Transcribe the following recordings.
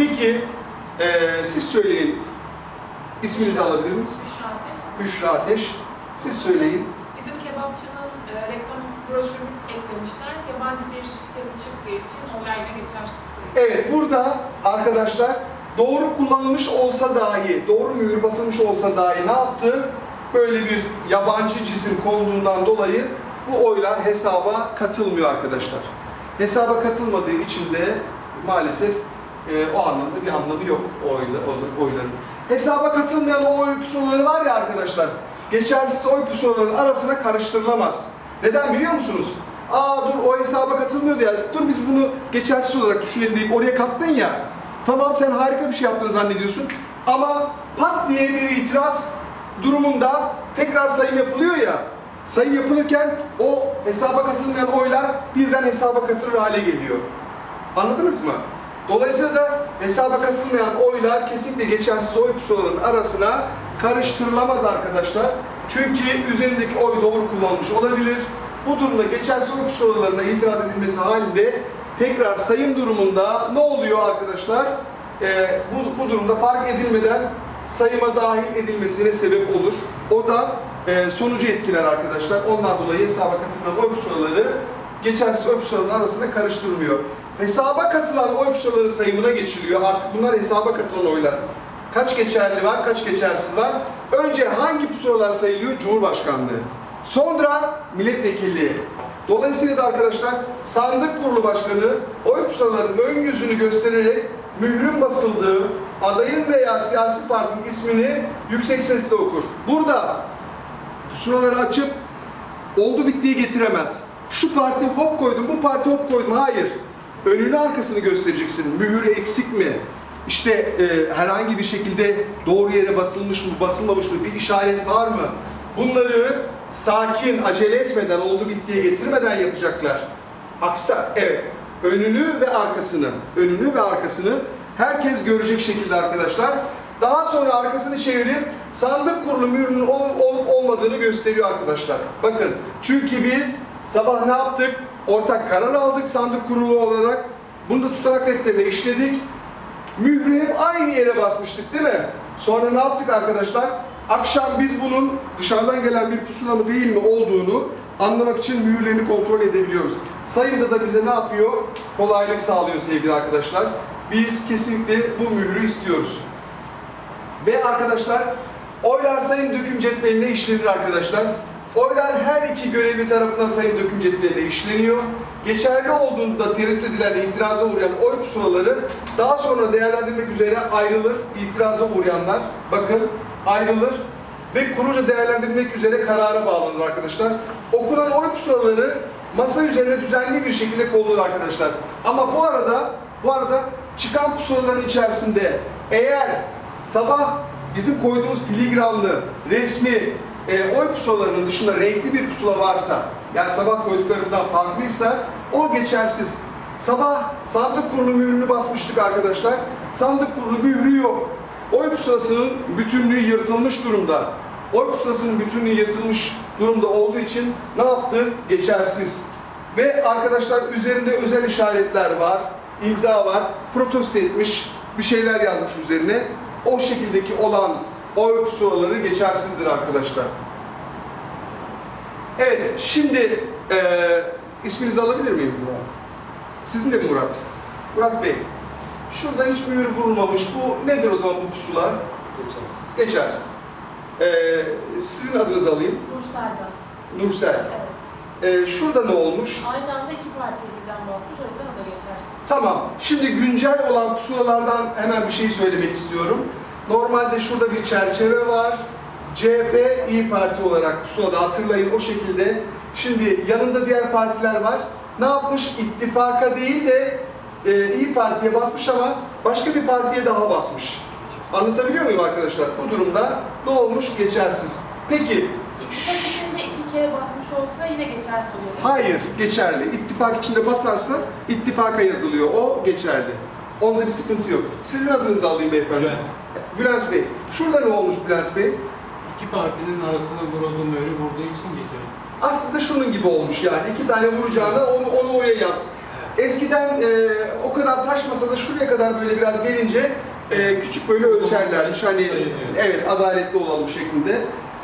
Peki eee, siz söyleyin. İsminizi alabilir miyiz? Büşra Ateş. Büşra Ateş. Siz söyleyin. Bizim kebapçının e, reklam broşürünü eklemişler. Yabancı bir yazı çıktığı için olayla geçersiz. Evet burada arkadaşlar doğru kullanılmış olsa dahi, doğru mühür basılmış olsa dahi ne yaptı? Böyle bir yabancı cisim konduğundan dolayı bu oylar hesaba katılmıyor arkadaşlar. Hesaba katılmadığı için de maalesef e, o anlamda bir anlamı yok o oyla- oyların. Hesaba katılmayan o oy pusulaları var ya arkadaşlar, geçersiz oy pusulalarının arasına karıştırılamaz. Neden biliyor musunuz? Aa dur o hesaba katılmıyordu ya, dur biz bunu geçersiz olarak düşünelim deyip oraya kattın ya. Tamam sen harika bir şey yaptığını zannediyorsun ama pat diye bir itiraz durumunda tekrar sayım yapılıyor ya. Sayım yapılırken o hesaba katılmayan oylar birden hesaba katılır hale geliyor. Anladınız mı? Dolayısıyla da hesaba katılmayan oylar kesinlikle geçersiz oy pusulalarının arasına karıştırılamaz arkadaşlar. Çünkü üzerindeki oy doğru kullanılmış olabilir. Bu durumda geçersiz oy pusulalarına itiraz edilmesi halinde tekrar sayım durumunda ne oluyor arkadaşlar? Ee, bu, bu durumda fark edilmeden sayıma dahil edilmesine sebep olur. O da e, sonucu etkiler arkadaşlar. Ondan dolayı hesaba katılmayan oy pusulaları geçersiz oy pusulalarının arasında karıştırılmıyor. Hesaba katılan oy pusulaları sayımına geçiliyor. Artık bunlar hesaba katılan oylar. Kaç geçerli var, kaç geçersiz var? Önce hangi pusulalar sayılıyor? Cumhurbaşkanlığı. Sonra milletvekilliği. Dolayısıyla da arkadaşlar sandık kurulu başkanı oy pusulalarının ön yüzünü göstererek mührün basıldığı adayın veya siyasi partinin ismini yüksek sesle okur. Burada pusulaları açıp oldu bittiği getiremez. Şu parti hop koydum, bu parti hop koydum. Hayır. Önünü arkasını göstereceksin. Mühür eksik mi? İşte e, herhangi bir şekilde doğru yere basılmış mı, basılmamış mı? Bir işaret var mı? Bunları sakin, acele etmeden, oldu bittiye getirmeden yapacaklar. Aksi, evet. Önünü ve arkasını, önünü ve arkasını herkes görecek şekilde arkadaşlar. Daha sonra arkasını çevirip sandık kurulu mührünün olup olup olmadığını gösteriyor arkadaşlar. Bakın çünkü biz sabah ne yaptık? Ortak karar aldık sandık kurulu olarak. Bunu da tutanak defterine işledik. Mührü hep aynı yere basmıştık değil mi? Sonra ne yaptık arkadaşlar? Akşam biz bunun dışarıdan gelen bir pusula mı değil mi olduğunu anlamak için mühürlerini kontrol edebiliyoruz. Sayımda da bize ne yapıyor? Kolaylık sağlıyor sevgili arkadaşlar. Biz kesinlikle bu mührü istiyoruz. Ve arkadaşlar oylar sayım döküm cetveline işlenir arkadaşlar. Oylar her iki görevli tarafından sayım döküm cetveline işleniyor. Geçerli olduğunda tereddüt edilen itiraza uğrayan oy pusulaları daha sonra değerlendirmek üzere ayrılır. İtiraza uğrayanlar bakın ayrılır ve kurulca değerlendirmek üzere karara bağlanır arkadaşlar. Okunan oy pusulaları masa üzerine düzenli bir şekilde konulur arkadaşlar. Ama bu arada bu arada çıkan pusulaların içerisinde eğer sabah bizim koyduğumuz filigranlı, resmi e, oy pusulalarının dışında renkli bir pusula varsa, yani sabah koyduklarımızdan farklıysa o geçersiz. Sabah sandık kurulu mührünü basmıştık arkadaşlar. Sandık kurulu mührü yok. Oy pusulasının bütünlüğü yırtılmış durumda. Oy pusulasının bütünlüğü yırtılmış durumda olduğu için ne yaptı? Geçersiz. Ve arkadaşlar üzerinde özel işaretler var, imza var, protesto etmiş, bir şeyler yazmış üzerine. O şekildeki olan oy pusulaları geçersizdir arkadaşlar. Evet, şimdi eee isminizi alabilir miyim? Murat. Sizin de mi Murat? Murat Bey, şurada hiç mühür vurulmamış. Bu nedir o zaman bu pusula? Geçersiz. Geçersiz. Eee sizin adınızı alayım. Nursel'den. Nursel. Evet. Eee şurada ne olmuş? Aynı anda iki partiye birden basmış, o yüzden o da geçersiz. Tamam. Şimdi güncel olan pusulalardan hemen bir şey söylemek istiyorum. Normalde şurada bir çerçeve var. CHP İyi Parti olarak pusulada hatırlayın o şekilde. Şimdi yanında diğer partiler var. Ne yapmış? İttifaka değil de e, İyi Parti'ye basmış ama başka bir partiye daha basmış. Anlatabiliyor muyum arkadaşlar? Bu durumda ne olmuş? Geçersiz. Peki İttifak içinde iki kere basmış olsa yine geçersiz oluyor. Hayır, geçerli. İttifak içinde basarsa ittifaka yazılıyor. O geçerli. Onda bir sıkıntı yok. Sizin adınızı alayım beyefendi. Bülent. Bülent Bey. Şurada ne olmuş Bülent Bey? İki partinin arasına vurulduğu mührü vurduğu için geçersiz. Aslında şunun gibi olmuş yani. iki tane vuracağına onu, onu oraya yaz. Eskiden e, o kadar taşmasa da şuraya kadar böyle biraz gelince e, küçük böyle ölçerlermiş. Hani evet adaletli olalım şeklinde.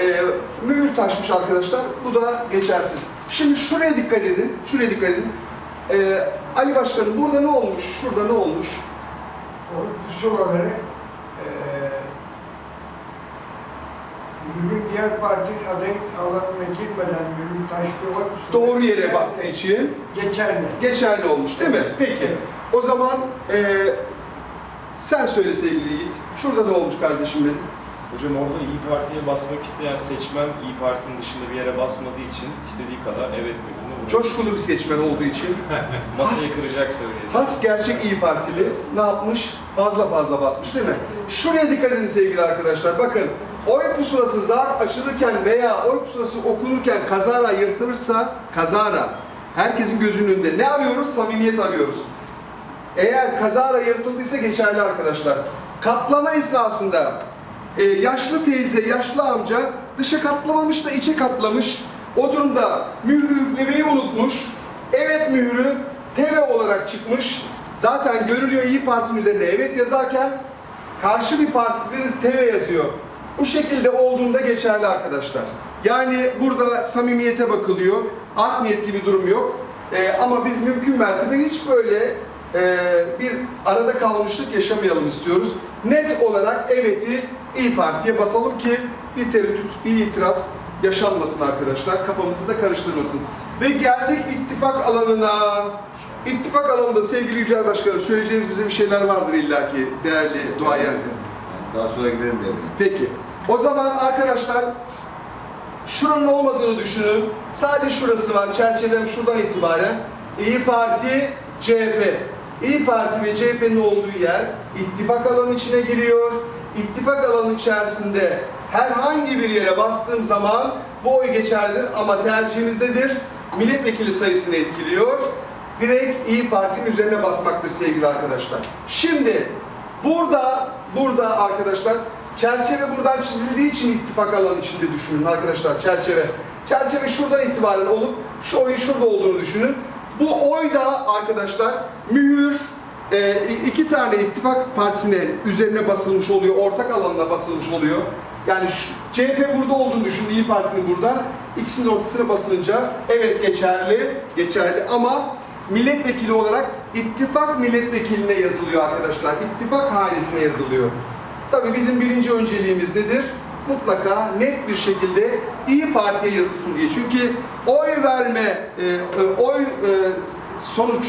E, mühür taşmış arkadaşlar. Bu da geçersiz. Şimdi şuraya dikkat edin. Şuraya dikkat edin. E, Ali Başkanım burada ne olmuş? Şurada ne olmuş? O pusulaları mühür diğer partinin aday alanına girmeden mühür taştığı o Doğru yere bastığı için Geçerli. geçerli olmuş değil mi? Peki. O zaman e, sen söyle sevgili Yiğit. Şurada ne olmuş kardeşim benim? Hocam orada İyi Parti'ye basmak isteyen seçmen İyi Parti'nin dışında bir yere basmadığı için istediği kadar evet mührünü vurur. Coşkulu bir seçmen olduğu için Masayı kıracak seviyede. Has gerçek iyi Partili ne yapmış? Fazla fazla basmış değil mi? Şuraya dikkat edin sevgili arkadaşlar. Bakın oy pusulası zar açılırken veya oy pusulası okunurken kazara yırtılırsa kazara herkesin gözünün önünde ne arıyoruz? Samimiyet arıyoruz. Eğer kazara yırtıldıysa geçerli arkadaşlar. Katlama esnasında e, yaşlı teyze, yaşlı amca dışa katlamamış da içe katlamış. O durumda mührü üflemeyi unutmuş. Evet mührü TV olarak çıkmış. Zaten görülüyor İyi Parti'nin üzerine evet yazarken karşı bir partide de TV yazıyor. Bu şekilde olduğunda geçerli arkadaşlar. Yani burada samimiyete bakılıyor. Art niyetli bir durum yok. Ee, ama biz mümkün mertebe hiç böyle e, bir arada kalmışlık yaşamayalım istiyoruz. Net olarak evet'i İyi Parti'ye basalım ki bir tereddüt, bir itiraz yaşanmasın arkadaşlar. Kafamızı da karıştırmasın. Ve geldik ittifak alanına. İttifak alanında sevgili Yücel Başkanım söyleyeceğiniz bize bir şeyler vardır illaki değerli duayen. Daha sonra girelim devreye. Peki. O zaman arkadaşlar şuranın olmadığını düşünün. Sadece şurası var. Çerçevem şuradan itibaren. İyi Parti, CHP. İyi Parti ve CHP'nin olduğu yer ittifak alanı içine giriyor. İttifak alanı içerisinde herhangi bir yere bastığım zaman bu oy geçerlidir ama tercihimiz nedir? Milletvekili sayısını etkiliyor. Direkt İyi Parti'nin üzerine basmaktır sevgili arkadaşlar. Şimdi Burada, burada arkadaşlar çerçeve buradan çizildiği için ittifak alanı içinde düşünün arkadaşlar çerçeve. Çerçeve şuradan itibaren olup şu oyun şurada olduğunu düşünün. Bu oy da arkadaşlar mühür e, iki tane ittifak partisinin üzerine basılmış oluyor, ortak alanına basılmış oluyor. Yani CHP burada olduğunu düşünün, İyi Parti'nin burada. İkisinin ortasına basılınca evet geçerli, geçerli ama milletvekili olarak ittifak milletvekiline yazılıyor arkadaşlar. İttifak hanesine yazılıyor. Tabii bizim birinci önceliğimiz nedir? Mutlaka net bir şekilde İyi Parti'ye yazılsın diye. Çünkü oy verme, e, e, oy e, sonuç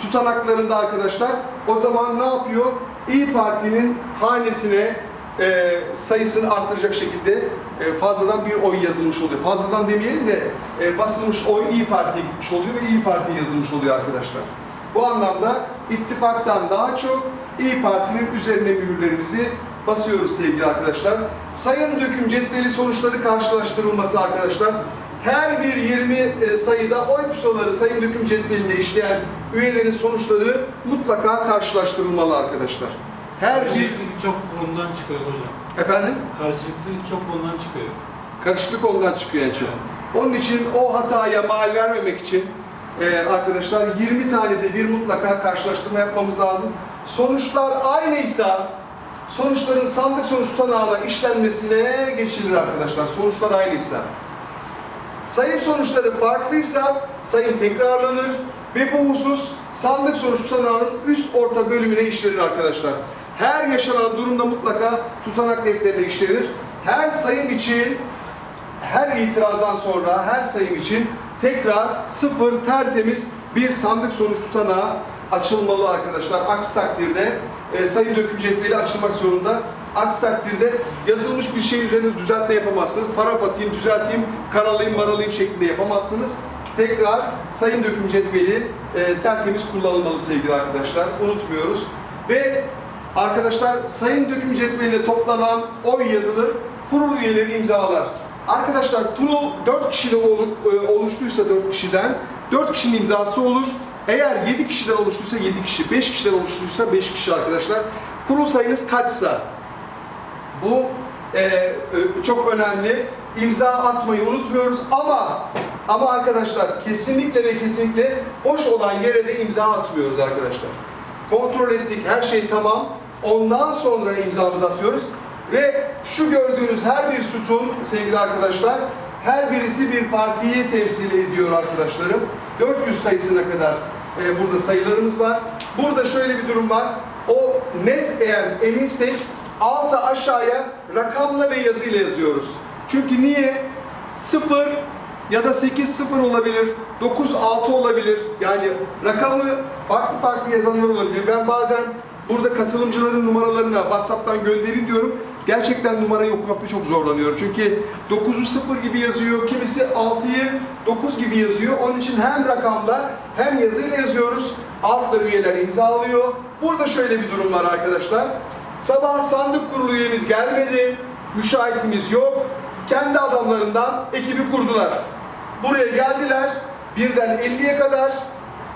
tutanaklarında arkadaşlar o zaman ne yapıyor? İyi Parti'nin hanesine e, sayısını arttıracak şekilde e, fazladan bir oy yazılmış oluyor. Fazladan demeyelim de e, basılmış oy İyi Parti'ye gitmiş oluyor ve İyi Parti'ye yazılmış oluyor arkadaşlar. Bu anlamda ittifaktan daha çok İyi Parti'nin üzerine mühürlerimizi basıyoruz sevgili arkadaşlar. Sayım döküm cetveli sonuçları karşılaştırılması arkadaşlar. Her bir 20 e, sayıda oy pusulaları sayım döküm cetvelinde işleyen üyelerin sonuçları mutlaka karşılaştırılmalı arkadaşlar. Her bir Karışıklık çok bundan çıkıyor hocam. efendim Karışıklık çok bundan çıkıyor. karışıklık ondan çıkıyor en çok. Onun için o hataya mal vermemek için e, arkadaşlar 20 tane de bir mutlaka karşılaştırma yapmamız lazım. Sonuçlar aynıysa sonuçların sandık sonuç tutanağına işlenmesine geçilir arkadaşlar. Sonuçlar aynıysa. Sayım sonuçları farklıysa sayım tekrarlanır ve bu husus sandık sonuç tutanağının üst orta bölümüne işlenir arkadaşlar. Her yaşanan durumda mutlaka tutanak defterine işlenir. Her sayım için her itirazdan sonra her sayım için tekrar sıfır tertemiz bir sandık sonuç tutanağı açılmalı arkadaşlar. Aksi takdirde e, sayım döküm cetveli açılmak zorunda. Aksi takdirde yazılmış bir şey üzerinde düzeltme yapamazsınız. Paraf atayım, düzelteyim, karalayayım, maralayayım şeklinde yapamazsınız. Tekrar sayım döküm cetveli e, tertemiz kullanılmalı sevgili arkadaşlar. Unutmuyoruz. Ve arkadaşlar sayım döküm cetveline toplanan oy yazılır. Kurul üyeleri imzalar. Arkadaşlar kurul 4 kişiden olu- e, oluştuysa 4 kişiden 4 kişinin imzası olur. Eğer 7 kişiden oluştuysa 7 kişi, 5 kişiden oluştuysa 5 kişi arkadaşlar. Kurul sayınız kaçsa bu e, e, çok önemli. İmza atmayı unutmuyoruz ama Ama arkadaşlar kesinlikle ve kesinlikle boş olan yere de imza atmıyoruz arkadaşlar. Kontrol ettik, her şey tamam. Ondan sonra imzamızı atıyoruz. Ve şu gördüğünüz her bir sütun sevgili arkadaşlar, her birisi bir partiyi temsil ediyor arkadaşlarım. 400 sayısına kadar e, burada sayılarımız var. Burada şöyle bir durum var. O net eğer eminsek alta aşağıya rakamla ve yazıyla yazıyoruz. Çünkü niye? 0 ya da 8-0 olabilir, 9-6 olabilir. Yani rakamı farklı farklı yazanlar olabiliyor. Ben bazen burada katılımcıların numaralarına WhatsApp'tan gönderin diyorum. Gerçekten numarayı okumakta çok zorlanıyorum. Çünkü 9'u 0 gibi yazıyor, kimisi 6'yı 9 gibi yazıyor. Onun için hem rakamla hem yazıyla yazıyoruz. Altta üyeler imzalıyor. Burada şöyle bir durum var arkadaşlar. Sabah sandık kurulu üyemiz gelmedi. Müşahitimiz yok. Kendi adamlarından ekibi kurdular. Buraya geldiler. Birden 50'ye kadar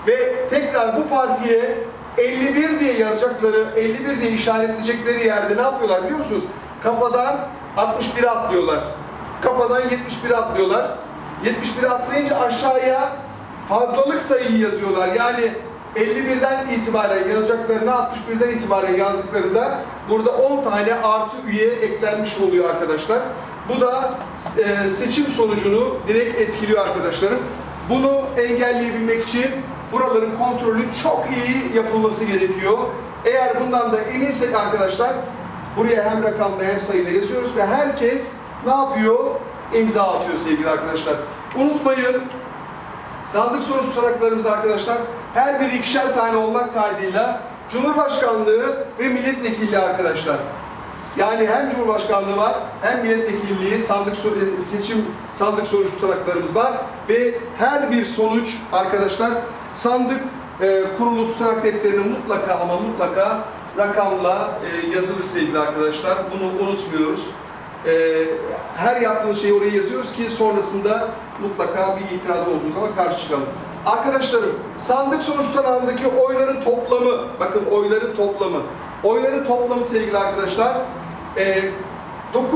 ve tekrar bu partiye 51 diye yazacakları, 51 diye işaretleyecekleri yerde ne yapıyorlar biliyor musunuz? Kafadan 61'e atlıyorlar. Kafadan 71'e atlıyorlar. 71'e atlayınca aşağıya fazlalık sayıyı yazıyorlar. Yani 51'den itibaren yazacaklarını 61'den itibaren yazdıklarında burada 10 tane artı üye eklenmiş oluyor arkadaşlar. Bu da e, seçim sonucunu direkt etkiliyor arkadaşlarım. Bunu engelleyebilmek için buraların kontrolü çok iyi yapılması gerekiyor. Eğer bundan da eminsek arkadaşlar buraya hem rakamla hem sayıyla yazıyoruz ve herkes ne yapıyor? İmza atıyor sevgili arkadaşlar. Unutmayın Sandık sonuç tutanaklarımız arkadaşlar her biri ikişer tane olmak kaydıyla Cumhurbaşkanlığı ve milletvekilliği arkadaşlar. Yani hem Cumhurbaşkanlığı var hem milletvekilliği sandık seçim sandık sonuç tutanaklarımız var ve her bir sonuç arkadaşlar sandık e, kurulu tutanak defterine mutlaka ama mutlaka rakamla e, yazılır sevgili arkadaşlar. Bunu unutmuyoruz. Ee, her yaptığımız şeyi oraya yazıyoruz ki sonrasında mutlaka bir itiraz olduğu zaman karşı çıkalım. Arkadaşlarım, sandık sonuç tutanağındaki oyların toplamı, bakın oyların toplamı. Oyların toplamı sevgili arkadaşlar, 9